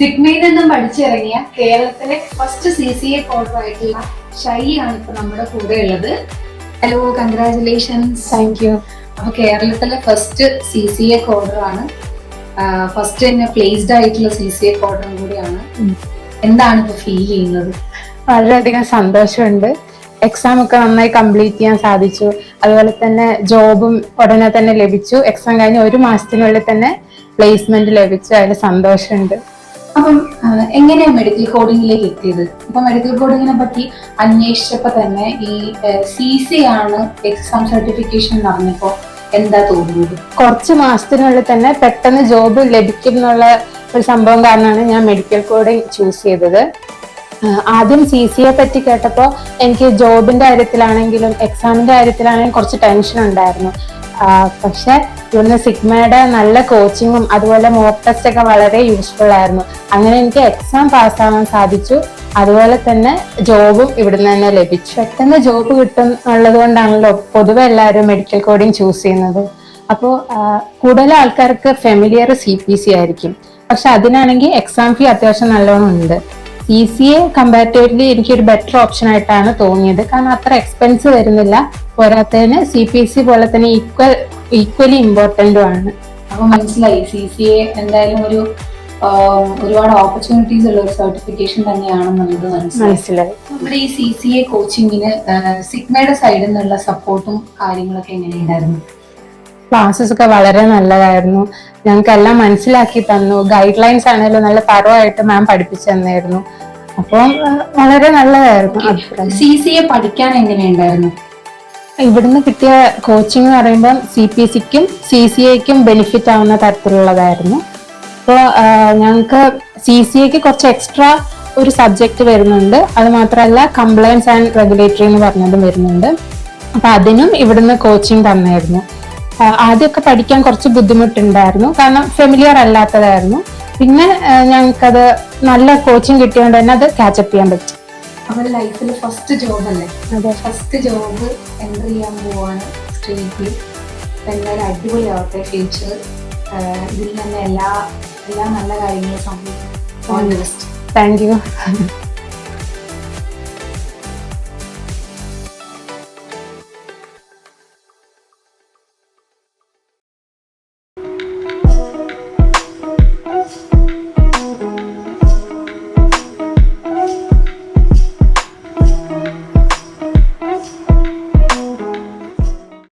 സിഗ്മയിൽ നിന്നും പഠിച്ചിറങ്ങിയ കേരളത്തിലെ ഫസ്റ്റ് സി സി എ ഷൈ ആണ് ഇപ്പൊ നമ്മുടെ കൂടെ ഉള്ളത് ഹലോ കൺഗ്രാചുലേഷൻസ് താങ്ക് യു അപ്പൊ കേരളത്തിലെ first C C A coder ആണ്. ഫസ്റ്റ് തന്നെ പ്ലേസ്ഡ് ആയിട്ടുള്ള സി സി എ കോഡറും കൂടിയാണ്. എന്താണ് ഇപ്പൊ ഫീൽ ചെയ്യുന്നത്? വളരെയധികം സന്തോഷമുണ്ട്. എക്സാം ഒക്കെ നന്നായി കംപ്ലീറ്റ് ചെയ്യാൻ സാധിച്ചു. അതുപോലെ തന്നെ ജോബും ഉടനെ തന്നെ ലഭിച്ചു. എക്സാം കഴിഞ്ഞ് ഒരു മാസത്തിനുള്ളിൽ തന്നെ പ്ലേസ്മെന്റ് ലഭിച്ചു. അതിൽ സന്തോഷമുണ്ട്. അപ്പം എങ്ങനെയാണ് മെഡിക്കൽ കോഡിങ്ങിലേക്ക് എത്തിയത്? അപ്പൊ മെഡിക്കൽ കോഡിങ്ങിനെ പറ്റി അന്വേഷിച്ചപ്പോ തന്നെ ഈ സി സി ആണ് എക്സാം സർട്ടിഫിക്കേഷൻ എന്ന് പറഞ്ഞപ്പോ എന്താ തോന്നിയത്? കുറച്ച് മാസത്തിനുള്ളിൽ തന്നെ പെട്ടെന്ന് ജോബ് ലഭിക്കും എന്നുള്ള ഒരു സംഭവം കാരണമാണ് ഞാൻ മെഡിക്കൽ കോഡിങ് ചൂസ് ചെയ്തത്. ആദ്യം സി സിയെ പറ്റി കേട്ടപ്പോൾ എനിക്ക് ജോബിന്റെ കാര്യത്തിലാണെങ്കിലും എക്സാമിന്റെ കാര്യത്തിലാണെങ്കിലും കുറച്ച് ടെൻഷൻ ഉണ്ടായിരുന്നു. പക്ഷെ ഇവിടുന്ന് സിഗ്മയുടെ നല്ല കോച്ചിങ്ങും അതുപോലെ മോക്ക് ടെസ്റ്റ് ഒക്കെ വളരെ യൂസ്ഫുൾ ആയിരുന്നു. അങ്ങനെ എനിക്ക് എക്സാം പാസ്സാവാൻ സാധിച്ചു. അതുപോലെ തന്നെ ജോബും ഇവിടുന്ന് തന്നെ ലഭിച്ചു. പെട്ടെന്ന് ജോബ് കിട്ടും എന്നുള്ളത് കൊണ്ടാണല്ലോ പൊതുവെ എല്ലാവരും മെഡിക്കൽ കോഡിങ് ചൂസ് ചെയ്യുന്നത്. അപ്പോൾ കൂടുതൽ ആൾക്കാർക്ക് ഫെമിലിയർ സി പി സി ആയിരിക്കും. പക്ഷെ അതിനാണെങ്കിൽ എക്സാം ഫീ അത്യാവശ്യം നല്ലോണം ഉണ്ട്. സി സി എ കമ്പാരിറ്റീവ്ലി എനിക്കൊരു ബെറ്റർ ഓപ്ഷൻ ആയിട്ടാണ് തോന്നിയത്. കാരണം അത്ര എക്സ്പെൻസ് വരുന്നില്ല. പോരാത്തതിന് സി പി സി പോലെ തന്നെ ഈക്വൽ ഈക്വലി ഇമ്പോർട്ടന്റും ആണ്. അപ്പൊ മനസ്സിലായി. സി സി എ എന്തായാലും ഒരു ഒരുപാട് ഓപ്പർച്യൂണിറ്റീസ് ഉള്ള ഒരു സർട്ടിഫിക്കേഷൻ തന്നെയാണെന്നുള്ളത് മനസ്സിലായി. മനസ്സിലായി. നമ്മുടെ ഈ സി സി എ കോച്ചിങ്ങിന് സിഗ്മയുടെ സൈഡിൽ നിന്നുള്ള സപ്പോർട്ടും കാര്യങ്ങളൊക്കെ എങ്ങനെയുണ്ടായിരുന്നു? ക്ലാസ്സസ് ഒക്കെ വളരെ നല്ലതായിരുന്നു. ഞങ്ങൾക്ക് എല്ലാം മനസ്സിലാക്കി തന്നു. ഗൈഡ് ലൈൻസ് ആണെങ്കിലും നല്ല തറവായിട്ട് മാം പഠിപ്പിച്ചു തന്നായിരുന്നു. അപ്പം വളരെ നല്ലതായിരുന്നു സി സി എ പഠിക്കാൻ എങ്ങനെയുണ്ടായിരുന്നു? ഇവിടുന്ന് കിട്ടിയ കോച്ചിങ് എന്ന് പറയുമ്പോൾ സി പി സിക്കും സി സി എക്കും ബെനിഫിറ്റ് ആവുന്ന തരത്തിലുള്ളതായിരുന്നു. അപ്പോൾ ഞങ്ങൾക്ക് സി സി എക്ക് കുറച്ച് എക്സ്ട്രാ ഒരു സബ്ജക്റ്റ് വരുന്നുണ്ട്. അത് മാത്രമല്ല കംപ്ലയൻസ് ആൻഡ് റെഗുലേറ്ററി എന്ന് പറഞ്ഞതും വരുന്നുണ്ട്. അപ്പൊ അതിനും ഇവിടുന്ന് കോച്ചിങ് തന്നായിരുന്നു. ആദ്യമൊക്കെ പഠിക്കാൻ കുറച്ച് ബുദ്ധിമുട്ടുണ്ടായിരുന്നു. കാരണം ഫെമിലിയർ അല്ലാത്തതായിരുന്നു. പിന്നെ ഞങ്ങൾക്കത് നല്ല കോച്ചിങ് കിട്ടിയോണ്ട് തന്നെ അത് കാച്ചപ്പ് ചെയ്യാൻ പറ്റും. അവരുടെ ലൈഫിൽ ഫസ്റ്റ് ജോബ് അല്ലേ? അതെ. ഫസ്റ്റ് ജോബ് എന്റർ ചെയ്യാൻ പോവാണ് സ്ട്രീറ്റിൽ എന്തായാലും അടിപൊളിയാവട്ടെ ഫ്യൂച്ചർ ഇതിൽ തന്നെ എല്ലാ എല്ലാ നല്ല കാര്യങ്ങളും സംഭവിക്കും. Thank you